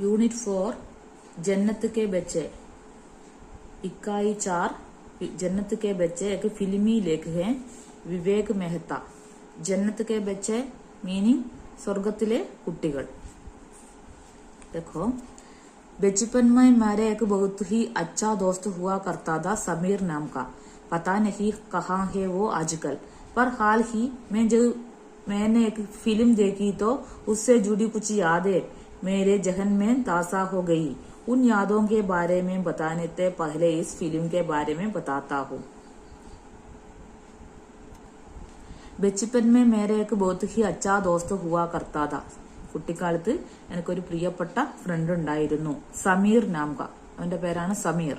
Unit four जन्नत के बच्चे इकाई चार जन्नत के बच्चे एक फिल्मी लेख है विवेक मेहता जन्नत के बच्चे मीनिंग സ്വർഗത്തിലെ കുട്ടികൾ देखो बचपन में मेरे एक बहुत ही अच्छा दोस्त हुआ करता था समीर नाम का पता नहीं कहाँ है वो आजकल पर हाल ही में जब मैंने एक फ़िल्म देखी तो उससे जुड़ी कुछ यादें मेरे जहन में ताजा हो गई उन यादों के बारे में बताने से पहले इस फिल्म के बारे में बताता हूँ ബച്ചപ്പൻ മേ മേരെ एक बहुत ही अच्छा दोस्त हुआ करता था കുട്ടിക്കാലത്ത് എനിക്കൊരു പ്രിയപ്പെട്ട ഫ്രണ്ട് ഉണ്ടായിരുന്നു സമീർ നാംക അവന്റെ പേരാണ് സമീർ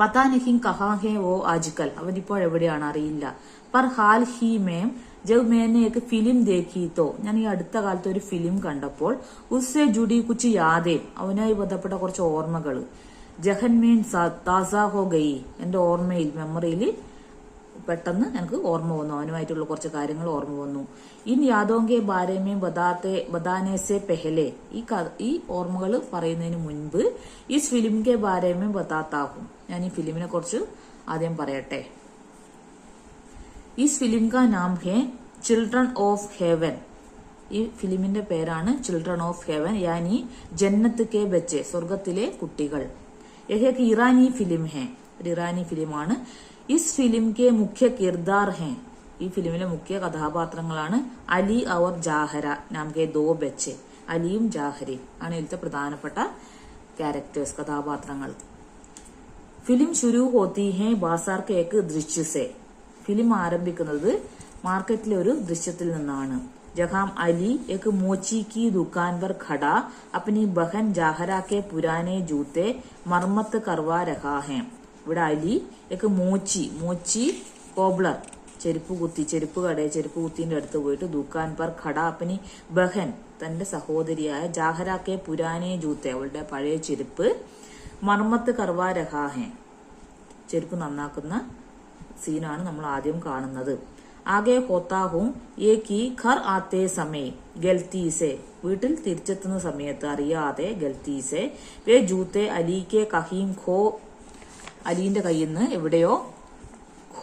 പതാ നഹി കഹാ ഹേ ഓ ആജ്കൽ അവൻ ഇപ്പോൾ എവിടെയാണ് അറിയില്ല പർ ഹാൽ ഹി മേം ജബ് മേനെ एक ഫിലിം ദേഖി തോ ഞാൻ ഈ അടുത്ത കാലത്ത് ഒരു ഫിലിം കണ്ടപ്പോൾ ഉസ്സെ ജുഡി കുച്ച് യാദേ അവനായി ബന്ധപ്പെട്ട കുറച്ച് ഓർമ്മകൾ. ജഹൻമീൻ താസ ഹോ ഗയി എന്റെ ഓർമ്മയിൽ മെമ്മറിയിൽ പെട്ടെന്ന് എനിക്ക് ഓർമ്മ വന്നു. അവനുമായിട്ടുള്ള കുറച്ച് കാര്യങ്ങൾ ഓർമ്മ വന്നു. ഇൻ യാദോങ്കെ ബാരമേ ബദാത്തെ ബദാനേസെ പെഹലെ ഈ ഈ ഓർമ്മകൾ പറയുന്നതിന് മുൻപ് ഈ ഫിലിമിന്റെ ബാരമേ ബദാത്താകും ഞാൻ ഈ ഫിലിമിനെ കുറിച്ച് ആദ്യം പറയട്ടെ. इस ഫിലിം കാ നാം है ചിൽഡ്രൻ ഓഫ് ഹെവൻ ഈ ഫിലിമിന്റെ പേരാണ് ചിൽഡ്രൻ ഓഫ് ഹെവൻ യാനി ജന്നത്ത് കെ ബച്ചെ സ്വർഗത്തിലെ കുട്ടികൾ. ഏഹേക്ക് ഇറാനി ഫിലിം ഹെ ഒരു ഇറാനി ഫിലിമാണ് ഇസ് ഫിലിം കെ മുഖ്യ കിർദാർ ഹെ ഈ ഫിലിമിലെ മുഖ്യ കഥാപാത്രങ്ങളാണ് അലി അവർ ജാഹര നാം കെ ദോ ബച്ചെ അലിയും ജാഹരയും ആണ് ഇതിലത്തെ പ്രധാനപ്പെട്ട ക്യാരക്ടേഴ്സ് കഥാപാത്രങ്ങൾ. ഫിലിം ശുരു ഹോത്തി ഹെ ബാസാർ കേക്ക് ദൃശ്യസേ ഫിലിം ആരംഭിക്കുന്നത് മാർക്കറ്റിലെ ഒരു ദൃശ്യത്തിൽ നിന്നാണ്. ജഹാം അലി എക് മോച്ചി കി ദുക്കാൻ പർ ഖഡ അപ്പനി ബഹൻ ജാഹരാക്കെ പുരാനെ ജൂത്തെ മർമ്മത്ത് കർവാ രഹാഹേ ഇവിടെ അലി എക് മോച്ചി മോച്ചി കോബ്ലർ ചെരുപ്പ് കുത്തി ചെരുപ്പ് കടയെ ചെരുപ്പ് കുത്തിന്റെ അടുത്ത് പോയിട്ട് ദുക്കാൻ പർ ഖഡ അപ്പനി ബഹൻ തന്റെ സഹോദരിയായ ജാഹരാക്കെ പുരാനെ ജൂത്തെ അവളുടെ പഴയ ചെരുപ്പ് മർമ്മത്ത് കർവാ രഹാഹേ ചെരുപ്പ് നന്നാക്കുന്ന സീനാണ് നമ്മൾ ആദ്യം കാണുന്നത്. ആകെ ഹോത്താഹും ഏ കി ഖർ ആത്തേ സമയ ഗൽത്തീസെ. വീട്ടിൽ തിരിച്ചെത്തുന്ന സമയത്ത് അറിയാതെ ഗൽത്തീസെ. വേ ജൂത്തെ അലിക്കെ കഹീം ഖോ അലീന്റെ കയ്യിൽ നിന്ന് എവിടെയോ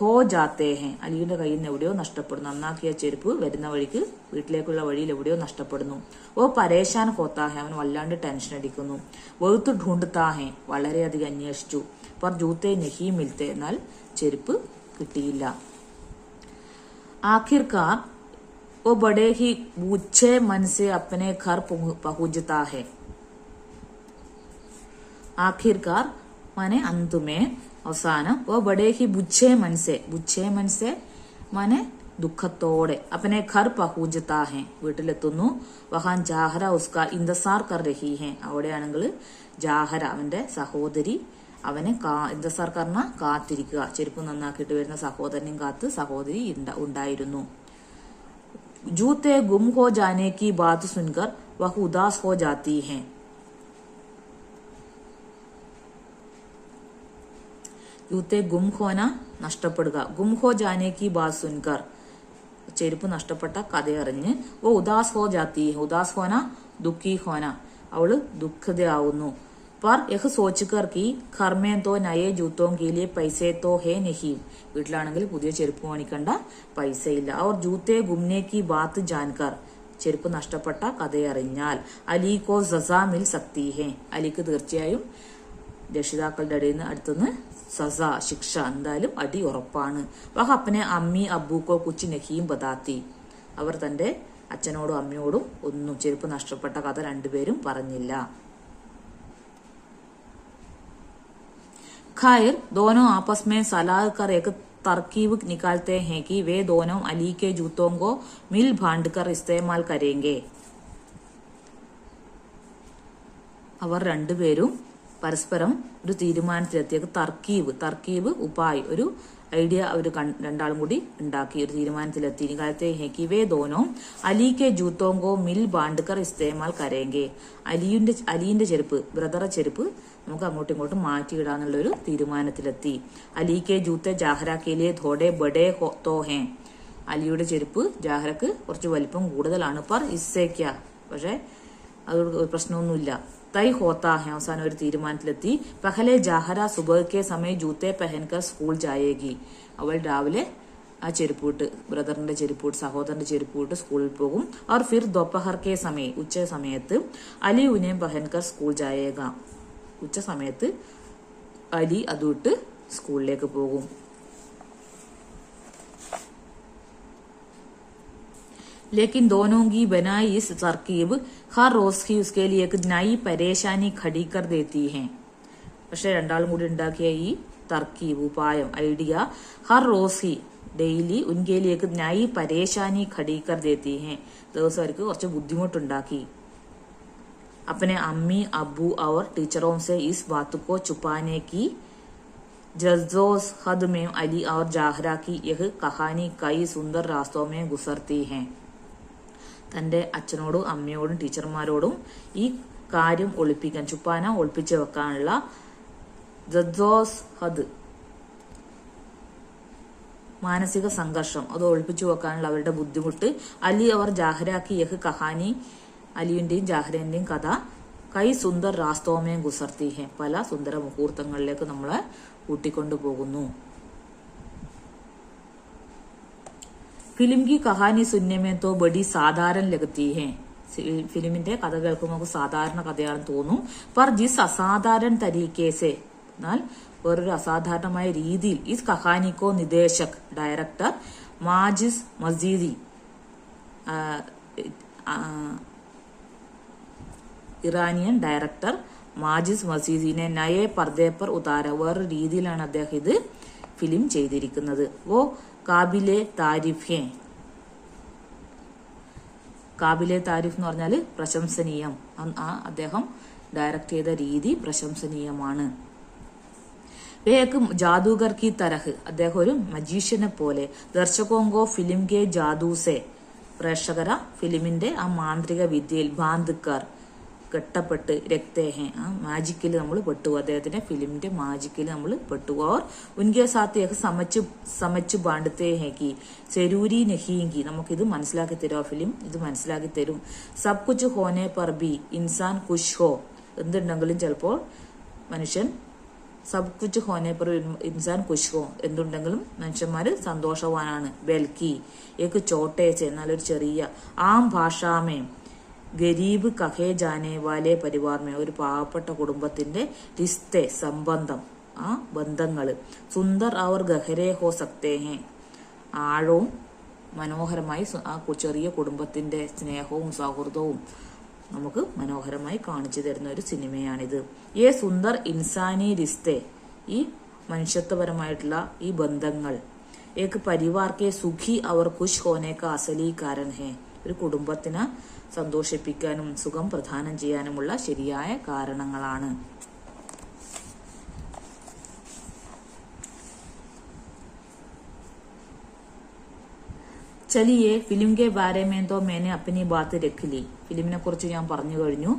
ഖോ ജാത്തേ ഹെ. അലിയുടെ കയ്യിൽ നിന്ന് എവിടെയോ നഷ്ടപ്പെടുന്നു. നന്നാക്കിയ ചെരുപ്പ് വരുന്ന വഴിക്ക് വീട്ടിലേക്കുള്ള വഴിയിൽ എവിടെയോ നഷ്ടപ്പെടുന്നു. ഓ പരേശാൻ ഹോത്താഹെ അവൻ വല്ലാണ്ട് ടെൻഷൻ അടിക്കുന്നു. വെളുത്ത് ഢൂണ്ടുത്താഹെ വളരെയധികം അന്വേഷിച്ചു. പർ ജൂത്തെ നെഹി മിൽത്തെ എന്നാൽ ചെരുപ്പ് കിട്ടിയില്ല आखिरकार वो बड़े ही बूझे मन से अपने घर पहु- पहुंचता है आखिरकार माने अंत में അവസാനം वो बड़े ही बुच्छे मन से बुच्छे मन से माने ദുഃഖത്തോടെ അപ്പനെ ഘർ പഹൂജത്താ ഹെ വീട്ടിലെത്തുന്നു വഹാൻ ജാഹര ഉസ്ക ഇന്ദസാർ കർ രഹി ഹെ അവിടെയാണെങ്കിൽ ജാഹര അവന്റെ സഹോദരി അവനെ കാ എന്താ സർക്കാരിന കാത്തിരിക്കുക. ചെരുപ്പ് നന്നാക്കിയിട്ട് വരുന്ന സഹോദരനും കാത്ത് സഹോദരി ഉണ്ടായിരുന്നു. ജൂത്തെ ഗും ഹോ ജാനെ ബാത് സുൻകർ വഹു ഉദാസ് ഹോ ജാത്തി ഹെ. യൂത്തെ ഗും ഹോന നഷ്ടപ്പെടുക. ഗും ഹോ ജാനെ കി സുൻകർ. ചെരുപ്പ് നഷ്ടപ്പെട്ട കഥയറിഞ്ഞ് ഓ ഉദാസ് ഹോ ജാത്തി ഉദാസ് ഹോന ദുഃഖി ഹോന. അവൾ ദുഃഖിതയാവുന്നു. पर യഹ് സോച്ചുകർ കി കർമ്മേ തോ നയേ ജൂത്തോങ് കീലിയെ പൈസേ തോ ഹേ നഹീം വീട്ടിലാണെങ്കിൽ പുതിയ ചെരുപ്പ് വാങ്ങിക്കേണ്ട പൈസയില്ല അവർ ജൂത്തെ ഗുംനെ കി ബാത്ത് ജാൻകർ ചെരുപ്പ് നഷ്ടപ്പെട്ട കഥയറിഞ്ഞാൽ അലിക്കോ സസാ മിൽ സക്തി ഹേ അലിക്ക് തീർച്ചയായും രക്ഷിതാക്കളുടെ ഇടയിൽ നിന്ന് അടുത്തുനിന്ന് സസ ശിക്ഷ എന്തായാലും അടി ഉറപ്പാണ്. വഹ അപ്പനെ അമ്മി അബ്ബൂക്കോ കുച്ചി നഹീം ബദാത്തി. അവർ തന്റെ അച്ഛനോടും അമ്മയോടും ഒന്നും ചെരുപ്പ് നഷ്ടപ്പെട്ട കഥ രണ്ടുപേരും പറഞ്ഞില്ല. खैर दोनों आपस में सलाह कर एक तरकीब निकालते हैं कि वे दोनों अली के जूतों को मिल बांट कर इस्तेमाल करेंगे അവർ രണ്ടുപേരും പരസ്പരം ഒരു തീരുമാനത്തിലെത്തിയ തർക്കീവ് തർക്കീവ് ഉപായ് ഒരു ഐഡിയ അവർ രണ്ടാളും കൂടി ഉണ്ടാക്കി. ഒരു തീരുമാനത്തിലെത്തി. ഇക്കാലത്തെ ഹെക്കിവേ ദോനോ അലി കെ ജൂത്തോങ്കോ മിൽ ബാണ്ട്കർ ഇസ്തേമാൽ കരേങ്കെ. അലിയുടെ അലിന്റെ ചെരുപ്പ് ബ്രദറെ ചെരുപ്പ് നമുക്ക് അങ്ങോട്ടും ഇങ്ങോട്ടും മാറ്റിയിടാന്നുള്ള ഒരു തീരുമാനത്തിലെത്തി കെ ജൂത്തെ ജാഹ്രാക്കിയിലെ ധോഡെ ബഡേ തോഹേ. അലിയുടെ ചെരുപ്പ് ജാഹ്രക്ക് കുറച്ച് വലിപ്പം കൂടുതലാണ്. പർ ഇസ്സേക്ക പക്ഷെ അത് പ്രശ്നമൊന്നുമില്ല. കൈ ഹോത്താഹെ അവസാനം ഒരു തീരുമാനത്തിലെത്തി. പഹലെ ജാഹര സുബഹ്ക്കെ സമയ ജൂത്തെ പെഹൻകർ സ്കൂൾ ജായേകി. അവൾ രാവിലെ ആ ചെരുപ്പൂട്ട് ബ്രദറിന്റെ ചെരുപ്പൂട്ട് സഹോദരന്റെ ചെരുപ്പൂട്ട് സ്കൂളിൽ പോകും. അവർ ഫിർ ദൊപ്പഹർക്കെ സമയം ഉച്ച സമയത്ത് അലി ഉനയം ബഹൻകർ സ്കൂൾ ജായേക. ഉച്ച സമയത്ത് അലി അതുവിട്ട് സ്കൂളിലേക്ക് പോകും. ലേക്കിൻ ദോനോങ്കി ബനായിസ് തർക്കീബ് हर रोज की उसके लिए एक नई परेशानी खड़ी कर देती है പക്ഷെ രണ്ടാളും കൂടി ഉണ്ടാക്കിയ ഈ തർക്കീബ് ഉപായം ഐഡിയ ഹർ റോസി ഡെയിലി ഉൻകേലിയേക്ക് നൈ പരേശാനി ഖടി കർ ദേത്തി ഹെ ദിവസം അവർക്ക് കുറച്ച് ബുദ്ധിമുട്ടുണ്ടാക്കി अपने अम्मी अब्बू और टीचरों से इस बात को छुपाने की जज्जोस हद में अली और जाहरा की यह कहानी कई सुंदर रास्तों में गुजरती है തന്റെ അച്ഛനോടും അമ്മയോടും ടീച്ചർമാരോടും ഈ കാര്യം ഒളിപ്പിക്കാൻ ചുപ്പാന ഒളിപ്പിച്ചു വെക്കാനുള്ള മാനസിക സംഘർഷം അത് ഒളിപ്പിച്ചു വെക്കാനുള്ള അവരുടെ ബുദ്ധിമുട്ട്. അലി അവർ ജാഹരാക്കി യഹ് കഹാനി അലിയുടെയും ജാഹ്രന്റെയും കഥ. കൈ സുന്ദർ രാസ്തോമയം ഗുസർത്തി ഹെ പല സുന്ദര മുഹൂർത്തങ്ങളിലേക്ക് നമ്മളെ കൂട്ടിക്കൊണ്ടു പോകുന്നു ഫിലിം കി കഹാനി സുന്യമേ തോ ബഡി സാധാരണ ലഗത്തി ഹേ. ഫിലിമിന്റെ കഥ കേൾക്കുമ്പോൾ സാധാരണ കഥയാണെന്ന് തോന്നും. പർ ജിസ് അസാധാരണ തരീക്കേസെ എന്നാൽ വേറൊരു അസാധാരണമായ രീതിയിൽ ഈ കഹാനിക്കോ നിദേശക് director Majid Majidi Iranian director Majid മസീദിനെ നയെ പർദേപ്പർ ഉതാര വേറൊരു രീതിയിലാണ് അദ്ദേഹം ഇത് ഫിലിം ചെയ്തിരിക്കുന്നത്. ഓ കാബിലെ താരിഫേ. കാബിലെ താരിഫ് എന്ന് പറഞ്ഞാൽ പ്രശംസനീയം. ആ അദ്ദേഹം ഡയറക്ട് ചെയ്ത രീതി പ്രശംസനീയമാണ്. വേക്ക് ജാദൂഗർ കി തരഹ്. അദ്ദേഹം ഒരു മജീഷ്യനെ പോലെ. ദർശകോങ്കോ ഫിലിം കെ ജാദൂസെ. പ്രേക്ഷകര ഫിലിമിന്റെ ആ മാന്ത്രിക വിദ്യയിൽ ബാന്ധുക്കാർ കെട്ടപ്പെട്ട് രക്തേഹ. ആ മാജിക്കിൽ നമ്മൾ പെട്ടു. അദ്ദേഹത്തിന്റെ ഫിലിമിന്റെ മാജിക്കിൽ നമ്മൾ പെട്ടു. ഓർ ഉൻകെ സാത്തിയൊക്കെ സമച്ചു സമച്ച് സമച്ച് ബാണ്ടത്തെ ഹേക്കി സെരൂരി നഹീങ്കി നമുക്കിത് മനസ്സിലാക്കി തരും. ആ ഫിലിം ഇത് മനസ്സിലാക്കി തരും. സബ് കുച്ച് ഹോനെ പർബി ഇൻസാൻ കുഷ് ഹോ. എന്തുണ്ടെങ്കിലും ചിലപ്പോൾ മനുഷ്യൻ സബ് കുച്ച് ഹോനെ പർ ഇൻസാൻ കുഷ് ഹോ. എന്തുണ്ടെങ്കിലും മനുഷ്യന്മാര് സന്തോഷവാനാണ്. ബെൽക്കി ഏക്ക് ചോട്ടേച്ച് എന്നാലൊരു ചെറിയ ആം ഭാഷാമേ. ഗരീബ് കഹേ ജാനെ വാലെ പരിവാർമേ. ഒരു പാവപ്പെട്ട കുടുംബത്തിന്റെ റിസ്തെ സംബന്ധം ആ ബന്ധങ്ങൾ. സുന്ദർ അവർ ഗഹരേ ഹോ സക്തേ ഹേ. ആഴവും മനോഹരമായി ആ ചെറിയ കുടുംബത്തിന്റെ സ്നേഹവും സൗഹൃദവും നമുക്ക് മനോഹരമായി കാണിച്ചു തരുന്ന ഒരു സിനിമയാണിത്. ഏ സുന്ദർ ഇൻസാനി റിസ്തെ ഈ മനുഷ്യത്വപരമായിട്ടുള്ള ഈ ബന്ധങ്ങൾ ഏക്ക് പരിവാർക്കെ സുഖി അവർ ഖുഷ് ഹോനേക്ക അസലി കാരൻ ഹേ. ഒരു കുടുംബത്തിന് സന്തോഷിപ്പിക്കാനും സുഖം പ്രദാനം ചെയ്യാനുമുള്ള ശരിയായ കാരണങ്ങളാണ്. ചലിയെ ഫിലിം കെ ബാരെ മേ തോ മേനെ അപ്പനി ബാത്ത് രഖിലി ഫിലിമിനെ കുറിച്ച് ഞാൻ പറഞ്ഞു കഴിഞ്ഞു.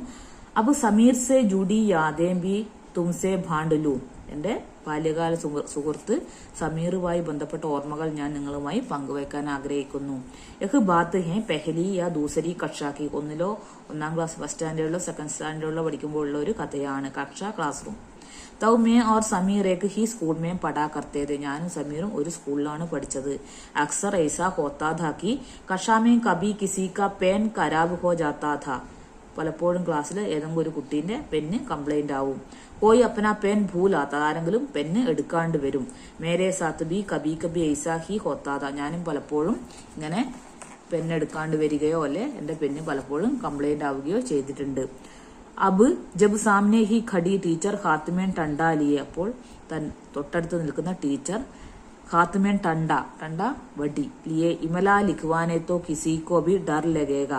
അപ്പൊ സമീർ സെ ജുഡി യാദേംബി തുംസെ ഭാണ്ടലു എന്റെ ബാല്യകാല സുഹൃത്ത് സമീറുമായി ബന്ധപ്പെട്ട ഓർമ്മകൾ ഞാൻ നിങ്ങളുമായി പങ്കുവയ്ക്കാൻ ആഗ്രഹിക്കുന്നു. യഹ് ബാത്ത് ഹെ പെഹലി യാ ദൂസരി കക്ഷാക്കി. ഒന്നിലോ ഒന്നാം ക്ലാസ് ഫസ്റ്റ് സ്റ്റാൻഡേർഡിലോ സെക്കൻഡ് സ്റ്റാൻഡേർഡിലോ പഠിക്കുമ്പോൾ ഉള്ള ഒരു കഥയാണ് കക്ഷ ക്ലാസ് റൂം തൗ മേ ഓർ സമീറേക്ക് ഹി സ്കൂൾ മേ പടാ കർത്തേത്. ഞാനും സമീറും ഒരു സ്കൂളിലാണ് പഠിച്ചത്. അക്സർ ഐസ ഹോത്താ ഥാ കി. കഷാമേ കബി കിസി പേൻ കരാബ് ഹോ ജാത്താ പലപ്പോഴും ക്ലാസ്സിൽ ഏതെങ്കിലും ഒരു കുട്ടീന്റെ പെന്ന് കംപ്ലൈന്റ് ആവും. കോയി അപ്പന പെൻ ഭൂലാത്ത ആരെങ്കിലും പെന്ന് എടുക്കാണ്ട് വരും. മേരെ സാത്ത് ബി കബി കബി ഐസാ ഹി ഞാനും പലപ്പോഴും ഇങ്ങനെ പെന്നെടുക്കാണ്ട് വരികയോ അല്ലെ എന്റെ പെന്ന് പലപ്പോഴും കംപ്ലൈന്റ് ആവുകയോ ചെയ്തിട്ടുണ്ട്. അബ് ജബ് സാമ്നെ ഹി ഖടി ടീച്ചർ ഹാത്തിമേൻ ടണ്ടാലിയെ അപ്പോൾ തൻ തൊട്ടടുത്ത് നിൽക്കുന്ന ടീച്ചർ ഹാത്തിമേൻ ടണ്ട ടണ്ട വടി ലിയെ ഇമല ലിഖ്വാനെ തോ കിസിക്കോ ബി ഡർ ലഗേക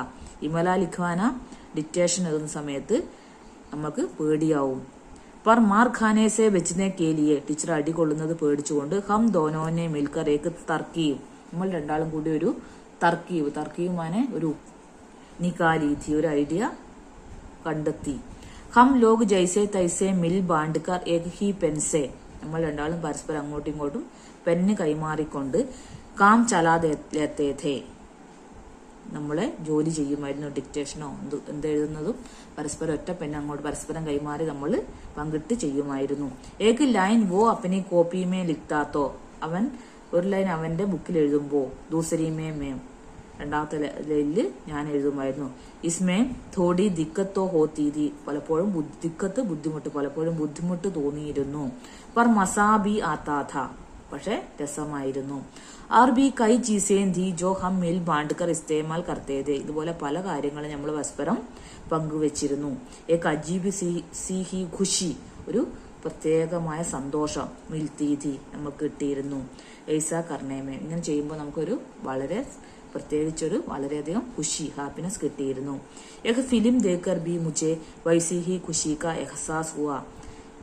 ഇമല ലിഖ്വാന ഡിക്റ്റേഷൻ എഴുതുന്ന സമയത്ത് നമുക്ക് പേടിയാവും. പർ മാർ ഖാനേസെ ബച്ചിനെ കേലിയെ. ടീച്ചർ അടികൊള്ളുന്നത് പേടിച്ചുകൊണ്ട് ഹം ദോനോനെ മിൽക്കറേക്ക് തർക്കിയും നമ്മൾ രണ്ടാളും കൂടി ഒരു തർക്കീവ്. തർക്കീവുമാനെ ഒരു നികാലി थी ഒരു ഐഡിയ കണ്ടെത്തി. ഹം ലോക് ജൈസെ തൈസെ മിൽ ബാണ്ട്കർ ഏക് ഹി പെൻസെ. നമ്മൾ രണ്ടാളും പരസ്പരം അങ്ങോട്ടും ഇങ്ങോട്ടും പെന്ന് കൈമാറിക്കൊണ്ട് കാം ചലാതെ ഥേ നമ്മളെ ജോലി ചെയ്യുമായിരുന്നു ഡിക്റ്റേഷനോ എന്ത് എന്തെഴുതുന്നതും പരസ്പരം ഒറ്റ പെൻ അങ്ങോട്ട് പരസ്പരം കൈമാറി നമ്മൾ പങ്കിട്ട് ചെയ്യുമായിരുന്നു. ഏക്ക് ലൈൻ വോ അപ്പനെ കോപ്പിയുമേ ലിഖ്താത്തോ. അവൻ ഒരു ലൈൻ അവന്റെ ബുക്കിൽ എഴുതുമ്പോ ദൂസരിമേ മേം രണ്ടാമത്തെ ലൈനിൽ ഞാൻ എഴുതുമായിരുന്നു. ഇസ്മേ തോടി ദിക്കത്തോ ഹോ തീതി പലപ്പോഴും ദിക്കത്ത് ബുദ്ധിമുട്ട് പലപ്പോഴും ബുദ്ധിമുട്ട് തോന്നിയിരുന്നു. പർ മസാബി ആത്താഥ പക്ഷെ രസമായിരുന്നു. ആർ ബി കൈ ചീസേൻ ധി ജോ ഹം മിൽ ബാണ്ട്കർ ഇസ്തേമാൽ കർത്തേതെ. ഇതുപോലെ പല കാര്യങ്ങളും നമ്മൾ പരസ്പരം പങ്കുവച്ചിരുന്നു. ഏക്ക് അജീബ് സി- സി ഹി ഖുഷി ഒരു പ്രത്യേകമായ സന്തോഷം മിൽത്തീതി നമുക്ക് കിട്ടിയിരുന്നു. ഏസ കർണേമേ ഇങ്ങനെ ചെയ്യുമ്പോൾ നമുക്കൊരു വളരെ പ്രത്യേകിച്ചൊരു വളരെയധികം ഖുഷി ഹാപ്പിനെസ് കിട്ടിയിരുന്നു. ഏക ഫിലിം ദേക്കർ ബി മുജെ വൈസിഹി ഖുഷി ക എഹസാസ് ഹുവ.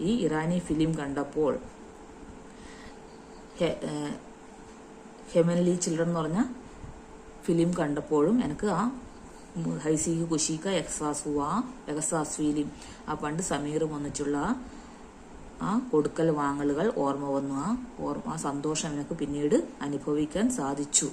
ഈ ഇറാനി ഫിലിം കണ്ടപ്പോൾ ഹെമൻലി ചിൽഡ്രൻ എന്ന് പറഞ്ഞ ഫിലിം കണ്ടപ്പോഴും എനിക്ക് ആ ഹൈസി കുശീക്ക എക്സാസ് ഹുവ എക്സാസ് ഫിലിം ആ പണ്ട് സമീറും ഒന്നിച്ചുള്ള ആ കൊടുക്കൽ വാങ്ങലുകൾ ഓർമ്മ വന്നു. ആ ഓർമ്മ ആ സന്തോഷം എനിക്ക് പിന്നീട് അനുഭവിക്കാൻ സാധിച്ചു.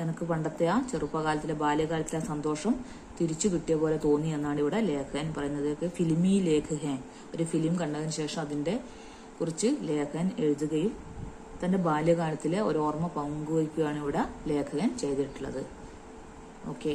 എനിക്ക് പണ്ടത്തെ ആ ചെറുപ്പകാലത്തിലെ ബാല്യകാലത്തിലെ സന്തോഷം തിരിച്ചു കിട്ടിയ പോലെ തോന്നി എന്നാണ് ഇവിടെ ലേഖകൻ പറയുന്നത്. ഫിലിമി ലേഖകൻ. ഒരു ഫിലിം കണ്ടതിന് ശേഷം അതിന്റെ കുറിച്ച് ലേഖകൻ എഴുതുകയും തന്റെ ബാല്യകാലത്തിലെ ഒരു ഓർമ്മ പങ്കുവയ്ക്കുകയാണ് ഇവിടെ ലേഖകൻ ചെയ്തിട്ടുള്ളത്. ഓക്കെ